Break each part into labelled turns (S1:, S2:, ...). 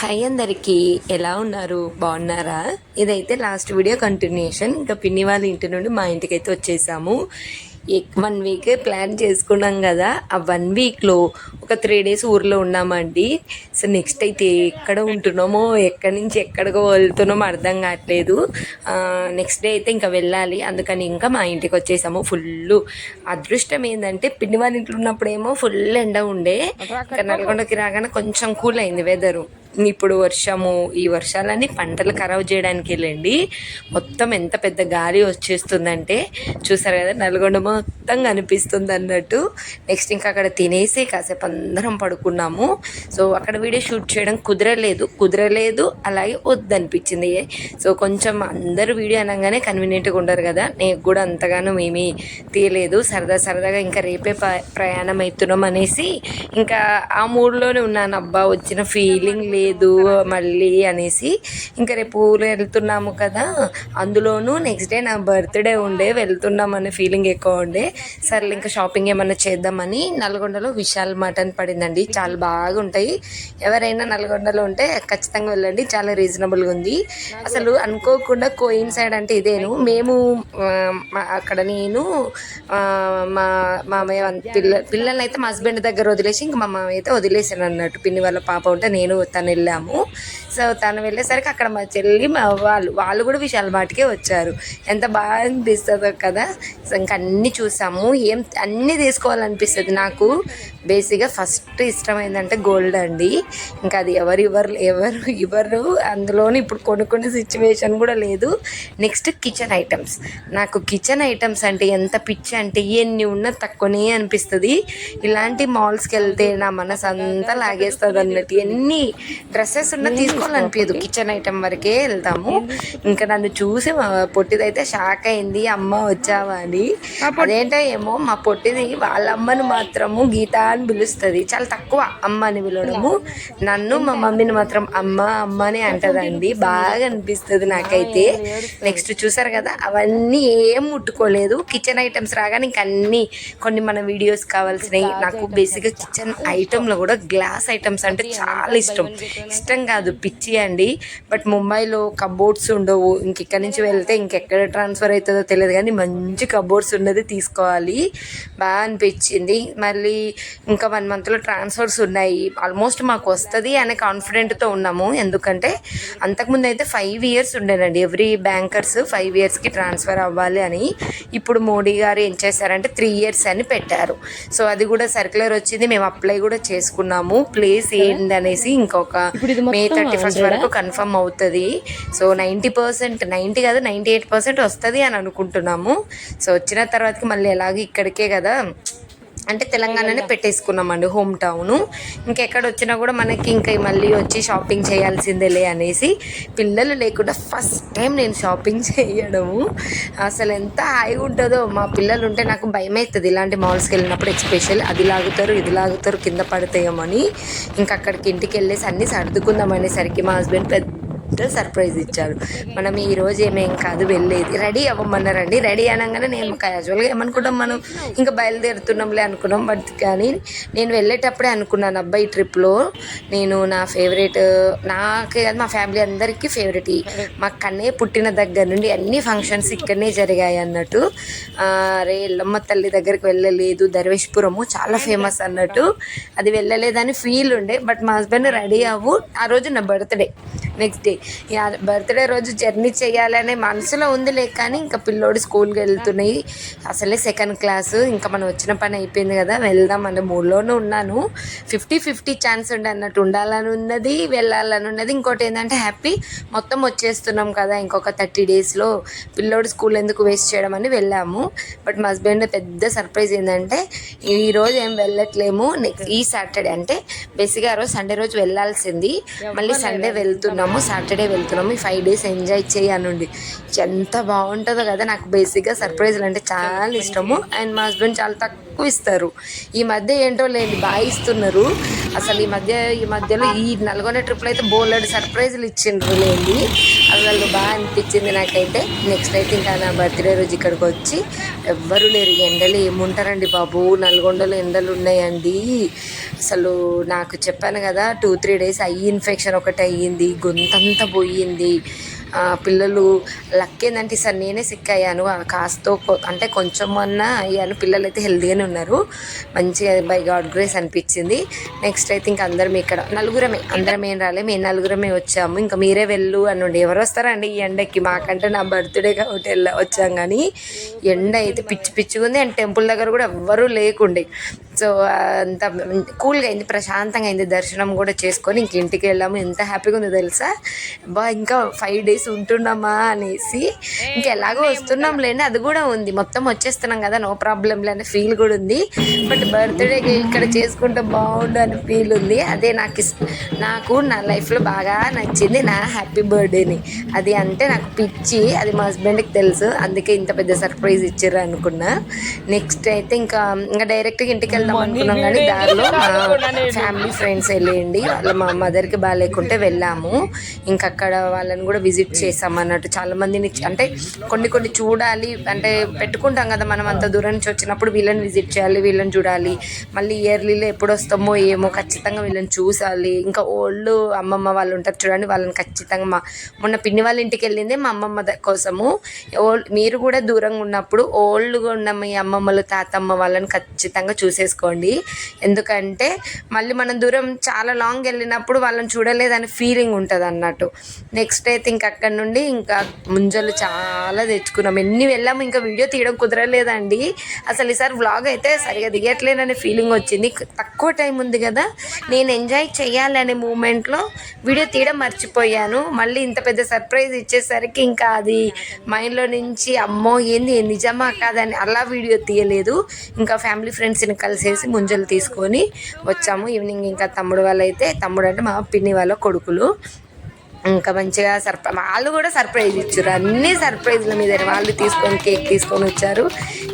S1: Hi అందరికీ. ఎలా ఉన్నారు? బాగున్నారా? ఇదైతే లాస్ట్ వీడియో కంటిన్యూషన్ ఇంకా పిన్ని వాళ్ళ ఇంటి నుండి మా ఇంటికి అయితే వచ్చేసాము వన్ వీక్ ప్లాన్ చేసుకున్నాం కదా. ఆ వన్ వీక్లో ఒక త్రీ డేస్ ఊర్లో ఉన్నామండి. సో నెక్స్ట్ అయితే ఎక్కడ ఉంటున్నామో ఎక్కడి నుంచి ఎక్కడికో వెళ్తున్నామో అర్థం కావట్లేదు. నెక్స్ట్ డే అయితే ఇంకా వెళ్ళాలి. అందుకని ఇంకా మా ఇంటికి వచ్చేసాము. ఫుల్ అదృష్టం ఏంటంటే పిన్ని వాళ్ళ ఇంట్లో ఉన్నప్పుడేమో ఫుల్ ఎండ ఉండే. నల్గొండకి రాగానే కొంచెం కూల్ అయింది వెదరు ఇప్పుడు వర్షము ఈ వర్షాలన్నీ పంటలు ఖరాబ్ చేయడానికి వెళ్ళండి. మొత్తం ఎంత పెద్ద గాలి వచ్చేస్తుందంటే చూసారు కదా నల్గొండ మొత్తం కనిపిస్తుంది అన్నట్టు. నెక్స్ట్ ఇంకా అక్కడ తినేసి కాసేపు అందరం పడుకున్నాము. సో అక్కడ వీడియో షూట్ చేయడం కుదరలేదు. కుదరలేదు అలాగే వద్దనిపించింది. సో కొంచెం అందరు వీడియో అనగానే కన్వీనియంట్గా ఉండరు కదా. నేను కూడా అంతగానో ఏమీ తీయలేదు. సరదా సరదాగా ఇంకా రేపే ప్రయాణం అవుతున్నాం అనేసి ఇంకా ఆ మూడ్లోనే ఉన్నాను. అబ్బా వచ్చిన ఫీలింగ్ లేదు. లేదు మళ్ళీ అనేసి ఇంకా రేపు ఊరు వెళ్తున్నాము కదా. అందులోనూ నెక్స్ట్ డే నా బర్త్డే ఉండే వెళ్తున్నాం అనే ఫీలింగ్ ఎక్కువ ఉండే. సర్లే ఇంకా షాపింగ్ ఏమన్నా చేద్దామని నల్గొండలో విశాల్ మటన్ పడిందండి. చాలా బాగా ఉంటాయి ఎవరైనా నల్గొండలో ఉంటే ఖచ్చితంగా వెళ్ళండి. చాలా రీజనబుల్గా ఉంది. అసలు అనుకోకుండా కోయిన్ సైడ్ అంటే ఇదేను. మేము మా- అక్కడ నేను మా మామయ్య పిల్ల పిల్లల్ని అయితే మా హస్బెండ్ దగ్గర వదిలేసి ఇంకా మా మామయ్య అయితే వదిలేసాను అన్నట్టు. పిన్ని వాళ్ళ పాప ఉంటే నేను తను వెళ్ళాము. సో తను వెళ్ళేసరికి అక్కడ మా చెల్లి మా వాళ్ళు వాళ్ళు కూడా విశాల మాటకే వచ్చారు. ఎంత బాగా అనిపిస్తుందో కదా. సో అన్నీ చూసాము. ఏం అన్నీ తీసుకోవాలనిపిస్తుంది నాకు. బేసిక్గా ఫస్ట్ ఇష్టమైందంటే గోల్డ్ అండి. ఇంకా అది ఎవరు ఇవ్వరు ఎవరు ఇవ్వరు అందులోని ఇప్పుడు కొనుక్కునే సిచ్యువేషన్ కూడా లేదు. నెక్స్ట్ కిచెన్ ఐటమ్స్ నాకు కిచెన్ ఐటమ్స్ అంటే ఎంత పిచ్చి అంటే ఎన్ని ఉన్నా తక్కువనే అనిపిస్తుంది. ఇలాంటి మాల్స్కి వెళ్తే నా మనసు అంతా లాగేస్తుంది అన్నట్టు ఎన్ని డ్రెస్సెస్ ఉన్నా తీసుకోవాలనిపించదు కిచెన్ ఐటమ్ వరకే వెళ్తాము. ఇంకా నన్ను చూసి మా పొట్టిదైతే షాక్ అయింది. అమ్మ వచ్చావా? అని. అదేంటో ఏమో మా పొట్టిది వాళ్ళ అమ్మను మాత్రము గీత అని పిలుస్తుంది. చాలా తక్కువ అమ్మ అని పిలవడము. నన్ను మా మమ్మీని మాత్రం అమ్మ అమ్మ అని అంటదండి. బాగా అనిపిస్తుంది నాకైతే. నెక్స్ట్ చూసారు కదా అవన్నీ ఏం ముట్టుకోలేదు. కిచెన్ ఐటమ్స్ రాగానే ఇంక అన్నీ కొన్ని మన వీడియోస్ కావాల్సినవి నాకు బేసిక్గా కిచెన్ ఐటెంలో కూడా గ్లాస్ ఐటమ్స్ అంటే చాలా ఇష్టం. ఇష్టం కాదు పిచ్చి అండి. బట్ ముంబైలో కబోర్డ్స్ ఉండవు. ఇంకెక్కడి నుంచి వెళ్తే ఇంకెక్కడ ట్రాన్స్ఫర్ అవుతుందో తెలియదు. కానీ మంచి కబోర్డ్స్ ఉన్నది తీసుకోవాలి. బాగా అనిపించింది. మళ్ళీ ఇంకా వన్ మంత్లో ట్రాన్స్ఫర్స్ ఉన్నాయి. ఆల్మోస్ట్ మాకు వస్తుంది అనే కాన్ఫిడెంట్తో ఉన్నాము. ఎందుకంటే అంతకుముందు అయితే ఫైవ్ ఇయర్స్ ఉండేనండి. ఎవ్రీ బ్యాంకర్స్ ఫైవ్ ఇయర్స్కి ట్రాన్స్ఫర్ అవ్వాలి అని. ఇప్పుడు మోడీ గారు ఏం చేశారంటే త్రీ ఇయర్స్ అని పెట్టారు. సో అది కూడా సర్క్యులర్ వచ్చింది. మేము అప్లై కూడా చేసుకున్నాము. ప్లేస్ ఏంటి అనేసి ఇంకొక మే థర్టీ ఫస్ట్ వరకు కన్ఫర్మ్ అవుతుంది. సో నైంటీ పర్సెంట్ నైంటీ కాదు నైంటీ ఎయిట్ పర్సెంట్ వస్తుంది అని అనుకుంటున్నాము. సో వచ్చిన తర్వాతకి మళ్ళీ ఎలాగో ఇక్కడికే కదా. అంటే తెలంగాణనే పెట్టేసుకున్నామండి హోమ్ టౌను ఇంకెక్కడ వచ్చినా కూడా మనకి ఇంకా మళ్ళీ వచ్చి షాపింగ్ చేయాల్సిందేలే అనేసి పిల్లలు లేకుండా ఫస్ట్ టైం నేను షాపింగ్ చేయడము. అసలు ఎంత హాయిగా ఉంటుందో మా పిల్లలు ఉంటే నాకు భయం అవుతుంది ఇలాంటి మాల్స్కి వెళ్ళినప్పుడు ఎక్స్పెషల్ అది లాగుతారు ఇది లాగుతారు కింద పడతాయేమని ఇంకా అక్కడికి ఇంటికి వెళ్ళేసి అన్నీ సర్దుకుందాం అనేసరికి మా హస్బెండ్ పెద్ద సర్ప్రైజ్ ఇచ్చారు. మనం ఈ రోజు ఏమేం కాదు వెళ్ళేది. రెడీ అవ్వమన్నారండి. రెడీ అనగానే నేను క్యాజువల్గా ఏమనుకుంటాం మనం? ఇంకా బయలుదేరుతున్నాంలే అనుకున్నాం. బట్ కానీ నేను వెళ్ళేటప్పుడే అనుకున్నాను అబ్బాయి ట్రిప్లో నేను నా ఫేవరెట్ నాకే కాదు మా ఫ్యామిలీ అందరికీ ఫేవరెట్ మా కన్నే పుట్టిన దగ్గర నుండి అన్ని ఫంక్షన్స్ ఇక్కడనే జరిగాయి అన్నట్టు. రే ఎల్లమ్మ తల్లి దగ్గరికి వెళ్ళలేదు. దర్వేష్పురము చాలా ఫేమస్ అన్నట్టు. అది వెళ్ళలేదని ఫీల్ ఉండే. బట్ మా హస్బెండ్ రెడీ అవ్వు. ఆ రోజు నా బర్త్డే నెక్స్ట్ డే బర్త్డే రోజు జర్నీ చేయాలనే మనసులో ఉందిలే కానీ ఇంకా పిల్లోడు స్కూల్కి వెళ్తున్నాయి. అసలే సెకండ్ క్లాస్ ఇంకా మనం వచ్చిన పని అయిపోయింది కదా వెళ్దాం అనే మూడ్లోనే ఉన్నాను. ఫిఫ్టీ ఫిఫ్టీ ఛాన్స్ ఉండే అన్నట్టు ఉండాలని ఉన్నది వెళ్ళాలని ఉన్నది. ఇంకోటి ఏంటంటే హ్యాపీ మొత్తం వచ్చేస్తున్నాం కదా ఇంకొక థర్టీ డేస్లో పిల్లోడు స్కూల్ ఎందుకు వేస్ట్ చేయడం అని వెళ్ళాము. బట్ మా హస్బెండ్ పెద్ద సర్ప్రైజ్ ఏంటంటే ఈ రోజు ఏం వెళ్ళట్లేము. నెక్స్ట్ ఈ సాటర్డే అంటే బేసిక్గా ఆ రోజు సండే రోజు వెళ్ళాల్సింది. మళ్ళీ సండే వెళ్తున్నాము సాటర్డే వెళ్తున్నాము. ఈ ఫైవ్ డేస్ ఎంజాయ్ చేయనుండి ఎంత బాగుంటుందో కదా నాకు బేసిక్గా సర్ప్రైజ్లు అంటే చాలా ఇష్టము. అండ్ మా హస్బెండ్ చాలా తక్కువ ఇస్తారు. ఈ మధ్య ఏంటో లేని బాగా ఇస్తున్నారు. అసలు ఈ మధ్య ఈ మధ్యలో ఈ నల్గొండ ట్రిప్లో అయితే బోలెడ్ సర్ప్రైజ్లు ఇచ్చిండ్రు లేండి. అసలు బాగా అనిపించింది నాకైతే. నెక్స్ట్ అయితే ఇంకా నా బర్త్డే రోజు ఇక్కడికి వచ్చి ఎవ్వరు లేరు. ఈ ఎండలు ఏముంటారండి బాబు? నల్గొండలో ఎండలు ఉన్నాయండి. అసలు నాకు చెప్పాను కదా two three days I infection ఒకటి అయ్యింది గొంతంతా పోయింది. పిల్లలు లక్ ఏంటంటే సార్ నేనే సిక్ అయ్యాను. కాస్తో అంటే కొంచెం అన్నా అయ్యాను. పిల్లలు అయితే హెల్తీగానే ఉన్నారు. మంచిగా బై గాడ్ గ్రేస్ అనిపించింది. నెక్స్ట్ అయితే ఇంకా అందరం ఇక్కడ నలుగురమే. అందరం ఏం రాలే. మేము నలుగురమే వచ్చాము. ఇంకా మీరే వెళ్ళు అని ఉండి. ఎవరు వస్తారండి ఈ ఎండకి? మాకంటే నా బర్త్డే కాబట్టి వెళ్ళ వచ్చాం కానీ ఎండ అయితే పిచ్చి పిచ్చిగా ఉంది అండ్ టెంపుల్ దగ్గర కూడా ఎవ్వరూ లేకుండే. సో అంత కూల్గా అయింది ప్రశాంతంగా అయింది దర్శనం కూడా చేసుకొని ఇంక ఇంటికి వెళ్ళాము. ఎంత హ్యాపీగా ఉందో తెలుసా? బా ఇంకా ఫైవ్ డేస్ ఉంటున్నామా అనేసి ఇంకా ఎలాగో వస్తున్నాం లేని అది కూడా ఉంది. మొత్తం వచ్చేస్తున్నాం కదా నో ప్రాబ్లం అనే ఫీల్ కూడా ఉంది. బట్ బర్త్డే ఇక్కడ చేసుకుంటే బాగుండు అని ఫీల్ ఉంది. అదే నాకు నాకు నా లైఫ్లో బాగా నచ్చింది నా హ్యాపీ బర్త్డేని. అది అంటే నాకు పిచ్చి అది మా హస్బెండ్కి తెలుసు. అందుకే ఇంత పెద్ద సర్ప్రైజ్ ఇచ్చారు అనుకున్నా. నెక్స్ట్ అయితే ఇంకా ఇంకా డైరెక్ట్గా ఇంటికి వెళ్దాం అనుకున్నాం కానీ దారిలో మా ఫ్యామిలీ ఫ్రెండ్స్ వెళ్ళేయండి వాళ్ళ మా మదర్కి బాగాలేకుంటే వెళ్ళాము. ఇంకా అక్కడ వాళ్ళని కూడా విజిట్ చేసాం అన్నట్టు. చాలా మందిని అంటే కొన్ని కొన్ని చూడాలి అంటే పెట్టుకుంటాం కదా మనం అంత దూరం నుంచి వచ్చినప్పుడు వీళ్ళని విజిట్ చేయాలి వీళ్ళని చూడాలి. మళ్ళీ ఇయర్లీలో ఎప్పుడు వస్తామో ఏమో ఖచ్చితంగా వీళ్ళని చూసాలి. ఇంకా ఓల్డ్ అమ్మమ్మ వాళ్ళు ఉంటారు చూడండి వాళ్ళని ఖచ్చితంగా మా మొన్న పిన్ని వాళ్ళ ఇంటికి వెళ్ళింది మా అమ్మమ్మ కోసము. ఓల్డ్ మీరు కూడా దూరంగా ఉన్నప్పుడు ఓల్డ్గా ఉన్న మీ అమ్మమ్మలు తాతమ్మ వాళ్ళని ఖచ్చితంగా చేసుకోండి. ఎందుకంటే మళ్ళీ మనం దూరం చాలా లాంగ్ వెళ్ళినప్పుడు వాళ్ళని చూడలేదని ఫీలింగ్ ఉంటుంది అన్నట్టు. నెక్స్ట్ అయితే ఇంక అక్కడ నుండి ఇంకా ముంజలు చాలా తెచ్చుకున్నాం. ఎన్ని వెళ్ళాము ఇంకా వీడియో తీయడం కుదరలేదండి. అసలు ఈసారి వ్లాగ్ అయితే సరిగా దిగట్లేదనే ఫీలింగ్ వచ్చింది. తక్కువ టైం ఉంది కదా నేను ఎంజాయ్ చేయాలనే మూమెంట్లో వీడియో తీయడం మర్చిపోయాను. మళ్ళీ ఇంత పెద్ద సర్ప్రైజ్ ఇచ్చేసరికి ఇంకా అది మైండ్లో నుంచి అమ్మో ఏంది నిజమా కాదని అలా వీడియో తీయలేదు. ఇంకా ఫ్యామిలీ ఫ్రెండ్స్ని కలిసి కలిసేసి ముంజలు తీసుకొని వచ్చాము. ఈవినింగ్ ఇంకా తమ్ముడు వాళ్ళైతే తమ్ముడు అంటే మా పిన్ని వాళ్ళ కొడుకులు. ఇంకా మంచిగా సర్ప్రైజ్ వాళ్ళు కూడా సర్ప్రైజ్ ఇచ్చారు. అన్ని సర్ప్రైజ్ల మీద వాళ్ళు తీసుకొని కేక్ తీసుకొని వచ్చారు.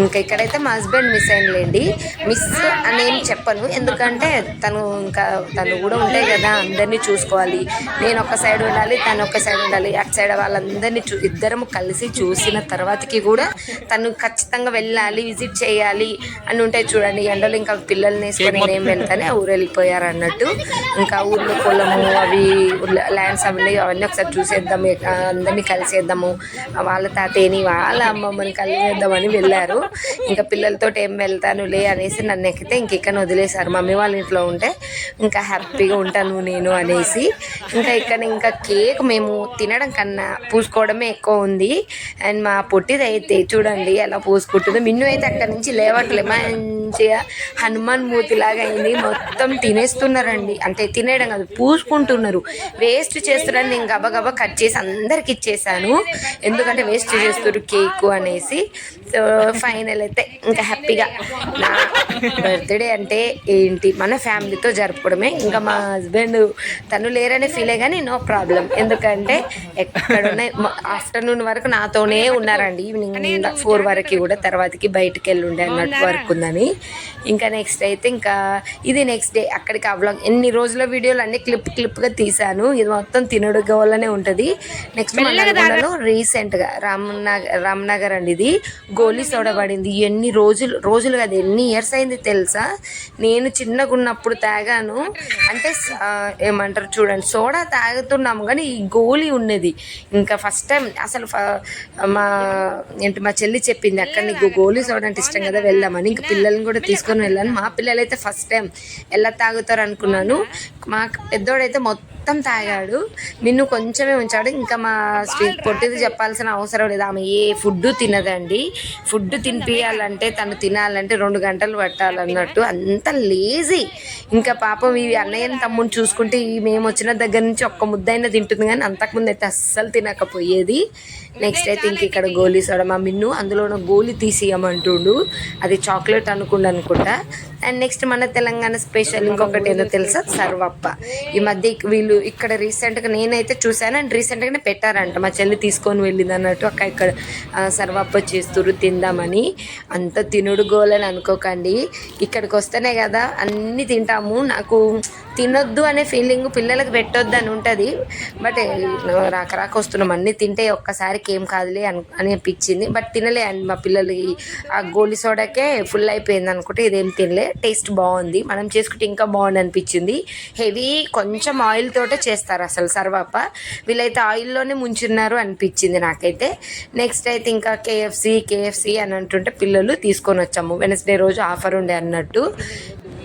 S1: ఇంకా ఇక్కడైతే మా హస్బెండ్ మిస్ అయ్యలేండి మిస్ అని ఏం చెప్పను. ఎందుకంటే తను ఇంకా తను కూడా ఉంటాయి కదా అందరినీ చూసుకోవాలి. నేను ఒక సైడ్ ఉండాలి తను ఒక సైడ్ ఉండాలి. అటు సైడ్ వాళ్ళందరినీ చూ ఇద్దరం కలిసి చూసిన తర్వాతకి కూడా తను ఖచ్చితంగా వెళ్ళాలి విజిట్ చేయాలి అని ఉంటాయి చూడండి. ఎండలో ఇంకా పిల్లల్ని వేసుకొని నేనేం వెళ్తానే ఊరు వెళ్ళిపోయారు అన్నట్టు. ఇంకా ఊర్లో పొలము అవి ల్యాండ్స్ అవి వాళ్ళు అవన్నీ ఒకసారి చూసేద్దాం అందరినీ కలిసేద్దాము. వాళ్ళ తాతయ్యని వాళ్ళ అమ్మమ్మని కలిసేద్దామని వెళ్ళారు. ఇంకా పిల్లలతో ఏం వెళ్తాను లే అనేసి నన్ను ఎక్కితే ఇంక ఇక్కడ వదిలేశారు. మమ్మీ వాళ్ళ ఇంట్లో ఉంటే ఇంకా హ్యాపీగా ఉంటాను నేను అనేసి. ఇంకా ఇక్కడ ఇంకా కేక్ మేము తినడం కన్నా పూసుకోవడమే ఎక్కువ ఉంది. అండ్ మా పొట్టిదైతే అయితే చూడండి ఎలా పూసుకుంటుందో. మిన్ను అయితే అక్కడ నుంచి లేవట్లే. మంచిగా హనుమాన్ మూతి లాగా అయింది. మొత్తం తినేస్తున్నారండి. అంటే తినేయడం కాదు పూసుకుంటున్నారు. వేస్ట్ చేస్తున్నారు చేస్తున్నారని నేను గబగబా కట్ చేసి అందరికి ఇచ్చేసాను. ఎందుకంటే వేస్ట్ చేస్తారు కేక్ అనేసి. సో ఫైనల్ అయితే ఇంకా హ్యాపీగా. నా బర్త్డే అంటే ఏంటి? మన ఫ్యామిలీతో జరుపుకోవడమే. ఇంకా మా హస్బెండ్ తను లేరనే ఫీలే కానీ నో ప్రాబ్లం. ఎందుకంటే ఎక్కడున్న ఆఫ్టర్నూన్ వరకు నాతోనే ఉన్నారండి. ఈవినింగ్ ఫోర్ వరకు కూడా తర్వాతకి బయటికి వెళ్ళి ఉండే అన్నట్టు వర్క్ ఉందని. ఇంకా నెక్స్ట్ అయితే ఇంకా ఇది నెక్స్ట్ డే. అక్కడికి ఆ ఎన్ని రోజుల వీడియోలు అన్ని క్లిప్ క్లిప్గా తీసాను ఇది మొత్తం తినడు వల్లనే ఉంటుంది. నెక్స్ట్ నల్గొండలో రీసెంట్గా రామ్నగర్ రామ్నగర్ అండి ఇది. గోలీ సోడా పడింది. ఎన్ని రోజులు రోజులు కాదు ఎన్ని ఇయర్స్ అయింది తెలుసా? నేను చిన్నగా ఉన్నప్పుడు తాగాను. అంటే ఏమంటారు చూడండి సోడా తాగుతున్నాము కానీ ఈ గోలీ ఉన్నది. ఇంకా ఫస్ట్ టైం అసలు మా ఏంటి మా చెల్లి చెప్పింది అక్కడ నీకు గోలీ సోడా అంటే ఇష్టం కదా వెళ్దామని. ఇంకా పిల్లల్ని కూడా తీసుకొని వెళ్ళాను. మా పిల్లలు అయితే ఫస్ట్ టైం ఎలా తాగుతారు అనుకున్నాను మా పెద్దోడైతే మొత్తం తాగాడు. నిన్ను కొంచెమే ఉంచాడు. ఇంకా మా శ్రీ పొట్టిది చెప్పాల్సిన అవసరం లేదు. ఆమె ఏ ఫుడ్ తినదండి. ఫుడ్ తినిపించాలంటే తను తినాలంటే రెండు గంటలు పట్టాలన్నట్టు. అంత లేజీ. ఇంకా పాపం ఇవి అన్నయ్యని తమ్ముని చూసుకుంటే ఈ మేము వచ్చిన దగ్గర నుంచి ఒక్క ముద్ద అయినా తింటుంది కానీ అంతకుముందు అయితే అస్సలు తినకపోయేది. నెక్స్ట్ అయితే ఇంక ఇక్కడ గోలీ సోడా మా మిన్ను అందులో ఉన్న గోలీ తీసియమంటుండు. అది చాక్లెట్ అనుకుండా అనుకుంటా. అండ్ నెక్స్ట్ మన తెలంగాణ స్పెషల్ ఇంకొకటి ఏందో తెలుసా? సర్వప్ప. ఈ మధ్య వీళ్ళు ఇక్కడ రీసెంట్గా నేనైతే చూశాను అండ్ రీసెంట్గానే పెట్టారంట. మా చెల్లి తీసుకొని వెళ్ళింది అన్నట్టు అక్క ఇక్కడ ఆ, సర్వప్ప చేస్తురు తిందామని. అంత తినుడు గోలని అనుకోకండి. ఇక్కడికి వస్తేనే కదా అన్నీ తింటాము. నాకు తినొద్దు అనే ఫీలింగ్ పిల్లలకు పెట్టొద్దు అని ఉంటుంది. బట్ రాక రాక వస్తున్నాం. అన్నీ తింటే ఒక్కసారికి ఏం కాదులే అని అనిపించింది. బట్ తినలే అండి మా పిల్లలు. ఆ గోలి సోడాకే ఫుల్ అయిపోయింది అనుకుంటే ఇదేం తినలే. టేస్ట్ బాగుంది. మనం చేసుకుంటే ఇంకా బాగుంది అనిపించింది హెవీ కొంచెం ఆయిల్ తోటే చేస్తారు అసలు సర్వ పాప. వీళ్ళైతే ఆయిల్లోనే ముంచున్నారు అనిపించింది నాకైతే. నెక్స్ట్ అయితే ఇంకా కేఎఫ్సి కేఎఫ్సి అని అంటుంటే పిల్లలు తీసుకొని వచ్చాము. వెనస్డే రోజు ఆఫర్ ఉండే అన్నట్టు.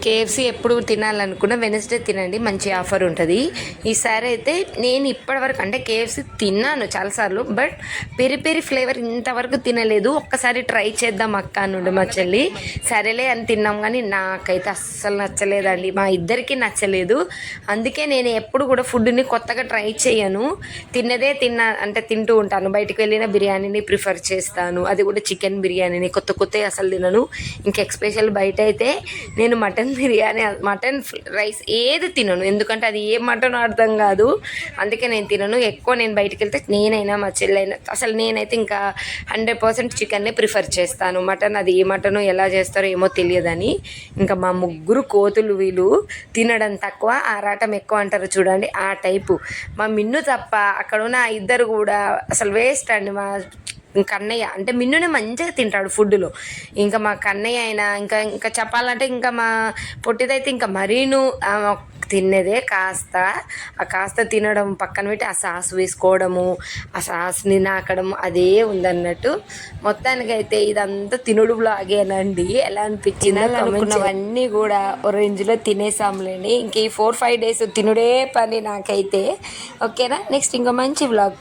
S1: కేఎఫ్సి ఎప్పుడు తినాలనుకున్నా వెనస్డే తినండి మంచి ఆఫర్ ఉంటుంది. ఈసారి అయితే నేను ఇప్పటివరకు అంటే కేఎఫ్సి తిన్నాను చాలాసార్లు బట్ పెరి పెరి ఫ్లేవర్ ఇంతవరకు తినలేదు. ఒక్కసారి ట్రై చేద్దాం అక్క నుండి మా చెల్లి. సరేలే అని తిన్నాం కానీ నాకైతే అస్సలు నచ్చలేదండి. మా ఇద్దరికీ నచ్చలేదు. అందుకే నేను ఎప్పుడు కూడా ఫుడ్ని కొత్తగా ట్రై చేయను. తిన్నదే తిన్నా అంటే తింటూ ఉంటాను. బయటికి వెళ్ళిన బిర్యానీని ప్రిఫర్ చేస్తాను. అది కూడా చికెన్ బిర్యానీని. కొత్త కొత్త అసలు తినను. ఇంకా ఎక్స్పెషల్ బయట అయితే నేను మటన్ బిర్యానీ మటన్ రైస్ ఏది తినను. ఎందుకంటే అది ఏ మటన్ అర్థం కాదు. అందుకే నేను తినను. ఎక్కువ నేను బయటికి వెళ్తే నేనైనా మా చెల్లైనా అసలు నేనైతే ఇంకా హండ్రెడ్ పర్సెంట్ చికెన్నే ప్రిఫర్ చేస్తాను. మటన్ అది ఏ మటన్ ఎలా చేస్తారో ఏమో తెలియదని. ఇంకా మా ముగ్గురు కోతులు వీళ్ళు తినడం తక్కువ ఆరాటం ఎక్కువ అంటారు చూడండి. ఆ టైపు. మా మిన్ను తప్ప అక్కడ ఉన్న ఇద్దరు కూడా అసలు వేస్ట్ అండి. మా కన్నయ్య అంటే మిన్నునే మంచిగా తింటాడు ఫుడ్లో. ఇంకా మా కన్నయ్య అయినా ఇంకా ఇంకా చెప్పాలంటే ఇంకా మా పొట్టిదైతే ఇంకా మరీను తినేదే కాస్త. ఆ కాస్త తినడం పక్కన పెట్టి ఆ సాస్ వేసుకోవడము ఆ సాస్ని నాకడం అదే ఉందన్నట్టు. మొత్తానికైతే ఇదంతా తినుడు లాగేనండి ఎలా అనిపించింది అనుకున్నవన్నీ కూడా ఓ రేంజ్లో తినేసాంలేండి. ఇంక ఈ ఫోర్ ఫైవ్ డేస్ తినుడే పని నాకైతే. ఓకేనా? నెక్స్ట్ ఇంకా మంచి బ్లాగ్